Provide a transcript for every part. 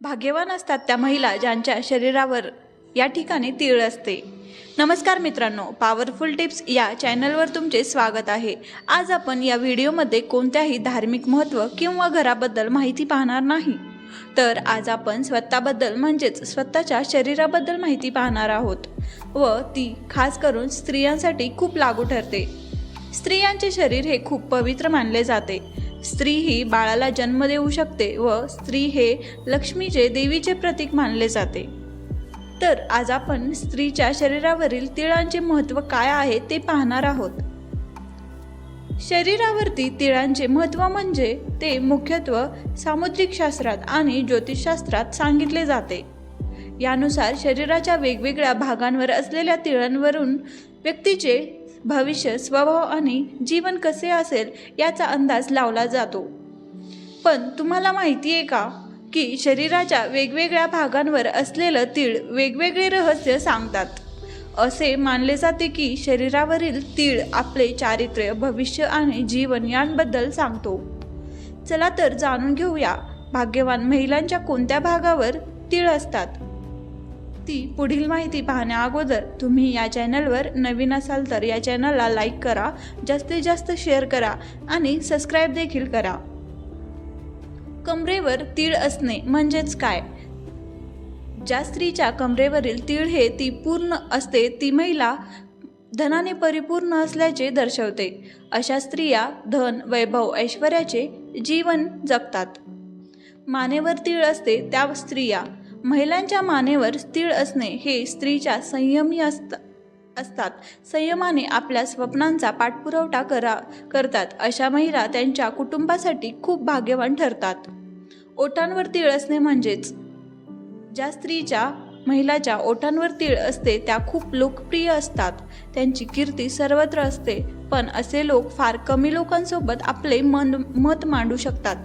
भाग्यवान असतात त्या महिला ज्यांच्या शरीरावर या ठिकाणी तीळ असते. नमस्कार मित्रांनो पॉवरफुल टिप्स या चॅनलवर तुमचे स्वागत आहे. आज आपण या व्हिडिओमध्ये कोणत्याही धार्मिक महत्त्व किंवा घराबद्दल माहिती पाहणार नाही. तर आज आपण स्वतःबद्दल म्हणजेच स्वतःच्या शरीराबद्दल माहिती पाहणार आहोत व ती खास करून स्त्रियांसाठी खूप लागू ठरते. स्त्रियांचे शरीर हे खूप पवित्र मानले जाते. स्त्री ही बाळाला जन्म देऊ शकते व स्त्री हे लक्ष्मीचे देवीचे प्रतीक मानले जाते. तर आज आपण स्त्रीच्या शरीरावरील तिळांचे महत्त्व काय आहे ते पाहणार आहोत. शरीरावरती तिळांचे महत्त्व म्हणजे ते मुख्यत्व सामुद्रिक शास्त्रात आणि ज्योतिषशास्त्रात सांगितले जाते. यानुसार शरीराच्या वेगवेगळ्या भागांवर असलेल्या तिळांवरून व्यक्तीचे भविष्य स्वभाव आणि जीवन कसे असेल याचा अंदाज लावला जातो. पण तुम्हाला माहिती आहे का की शरीराच्या वेगवेगळ्या भागांवर असलेलं तीळ वेगवेगळे रहस्य सांगतात. असे मानले जाते की शरीरावरील तीळ आपले चारित्र्य भविष्य आणि जीवन यांबद्दल सांगतो. चला तर जाणून घेऊया भाग्यवान महिलांच्या कोणत्या भागावर तीळ असतात? ती पुढील माहिती पाहण्या अगोदर तुम्ही या चॅनलवर नवीन असाल तर या चॅनलला लाईक करा जास्तीत जास्त शेअर करा आणि सबस्क्राईब देखील करा. कमरेवर तीळ असणे म्हणजेच काय? ज्या स्त्रीच्या कमरेवरील तीळ हे ती पूर्ण असते ती महिला धनाने परिपूर्ण असल्याचे दर्शवते. अशा स्त्रिया धन वैभव ऐश्वर्याचे जीवन जगतात. मानेवर तीळ असते त्या स्त्रिया. महिलांच्या मानेवर तीळ असणे हे स्त्रीच्या संयमी असत असतात. संयमाने आपल्या स्वप्नांचा पाठपुरवठा करा करतात. अशा महिला त्यांच्या कुटुंबासाठी खूप भाग्यवान ठरतात. ओठांवर तीळ असणे म्हणजेच ज्या स्त्रीच्या महिलाच्या ओठांवर तीळ असते त्या खूप लोकप्रिय असतात. त्यांची कीर्ती सर्वत्र असते पण असे लोक फार कमी लोकांसोबत आपले मन मत मांडू शकतात.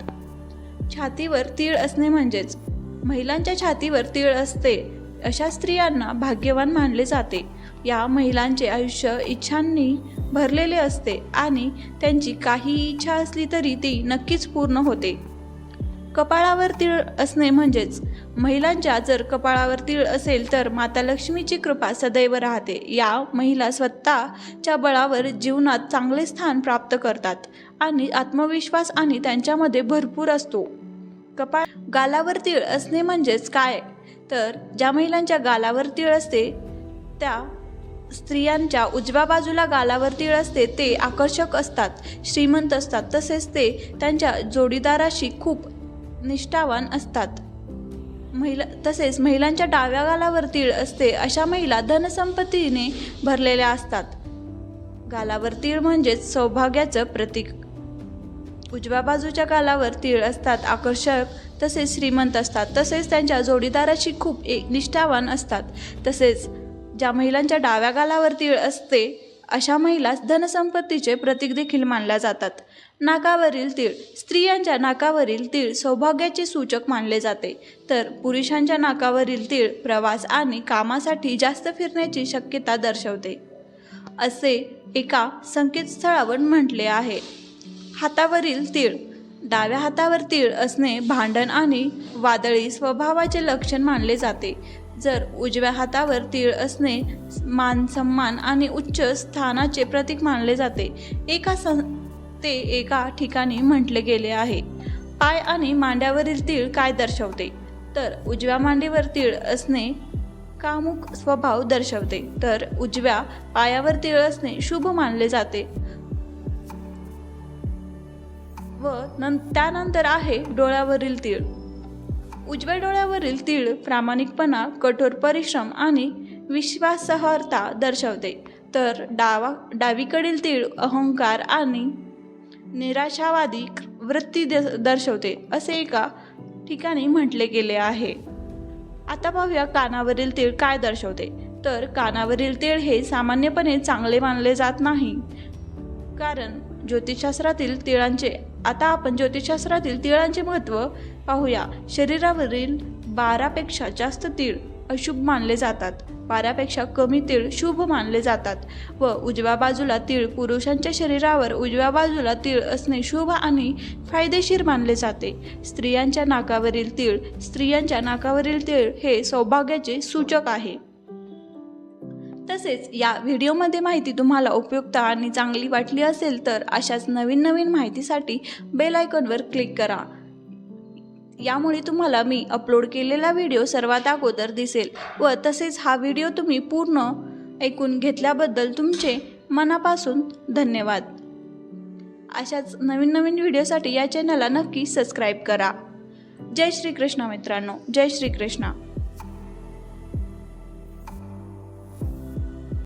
छातीवर तीळ असणे म्हणजेच महिलांच्या छातीवर तीळ असते अशा स्त्रियांना भाग्यवान मानले जाते. या महिलांचे आयुष्य इच्छांनी भरलेले असते आणि त्यांची काही इच्छा असली तरी ती नक्कीच पूर्ण होते. कपाळावर तीळ असणे म्हणजेच महिलांच्या जर कपाळावर तीळ असेल तर माता लक्ष्मीची कृपा सदैव राहते. या महिला स्वतःच्या बळावर जीवनात चांगले स्थान प्राप्त करतात आणि आत्मविश्वास आणि त्यांच्यामध्ये भरपूर असतो. कपाळ गालावर तीळ असणे म्हणजेच काय? तर ज्या महिलांच्या गालावर तीळ असते त्या स्त्रियांच्या उजव्या बाजूला गालावर तीळ असते ते आकर्षक असतात श्रीमंत असतात. तसेच ते त्यांच्या जोडीदाराशी खूप निष्ठावान असतात. महिला तसेच महिलांच्या डाव्या गालावर तीळ असते अशा महिला धनसंपत्तीने भरलेल्या असतात. गालावर तीळ म्हणजेच सौभाग्याचं प्रतीक. उजव्या बाजूच्या गालावर तीळ असतात आकर्षक तसेच श्रीमंत असतात. तसेच त्यांच्या जोडीदाराशी खूप एक निष्ठावान असतात. तसेच ज्या महिलांच्या डाव्या गालावर तीळ असते अशा महिला धनसंपत्तीचे प्रतीक देखील मानल्या जातात. नाकावरील तीळ स्त्रियांच्या नाकावरील तीळ सौभाग्याचे सूचक मानले जाते. तर पुरुषांच्या नाकावरील तीळ प्रवास आणि कामासाठी जास्त फिरण्याची शक्यता दर्शवते. असे एका संकेतस्थळावर म्हटले आहे. हातावरील तीळ डाव्या हातावर तीळ असणे भांडण आणि वादळी स्वभावाचे लक्षण मानले जाते. जर उजव्या हातावर तीळ असणे मान सन्मान आणि उच्च स्थानाचे प्रतीक मानले जाते एका सं ते एका ठिकाणी म्हटले गेले आहे. पाय आणि मांड्यावरील तीळ काय दर्शवते? तर उजव्या मांडीवर तीळ असणे कामुक स्वभाव दर्शवते. तर उजव्या पायावर तीळ असणे शुभ मानले जाते. व नं त्यानंतर आहे डोळ्यावरील तीळ. उजव्या डोळ्यावरील तीळ प्रामाणिकपणा कठोर परिश्रम आणि विश्वासार्हता दर्शवते. तर डावा डावीकडील तीळ अहंकार आणि निराशावादी वृत्ती द- दर्शवते असे एका ठिकाणी म्हटले गेले आहे. आता पाहूया कानावरील तीळ काय दर्शवते. तर कानावरील तीळ हे सामान्यपणे चांगले मानले जात नाही. कारण ज्योतिषशास्त्रातील तिळांचे आता आपण ज्योतिषशास्त्रातील तिळांचे महत्त्व पाहूया. शरीरावरील बारापेक्षा जास्त तीळ अशुभ मानले जातात. बारापेक्षा कमी तीळ शुभ मानले जातात व उजव्या बाजूला तीळ पुरुषांच्या शरीरावर उजव्या बाजूला तीळ असणे शुभ आणि फायदेशीर मानले जाते. स्त्रियांच्या नाकावरील तीळ स्त्रियांच्या नाकावरील तीळ हे सौभाग्याचे सूचक आहे. तसेच या व्हिडिओमध्ये माहिती तुम्हाला उपयुक्त आणि चांगली वाटली असेल तर अशाच नवीन नवीन माहितीसाठी बेल आयकॉनवर क्लिक करा. यामुळे तुम्हाला मी अपलोड केलेला व्हिडिओ सर्वात अगोदर दिसेल व तसेच हा व्हिडिओ तुम्ही पूर्ण ऐकून घेतल्याबद्दल तुमचे मनापासून धन्यवाद. अशाच नवीन नवीन व्हिडिओसाठी या चॅनलला नक्की सबस्क्राईब करा. जय श्रीकृष्ण मित्रांनो जय श्रीकृष्ण.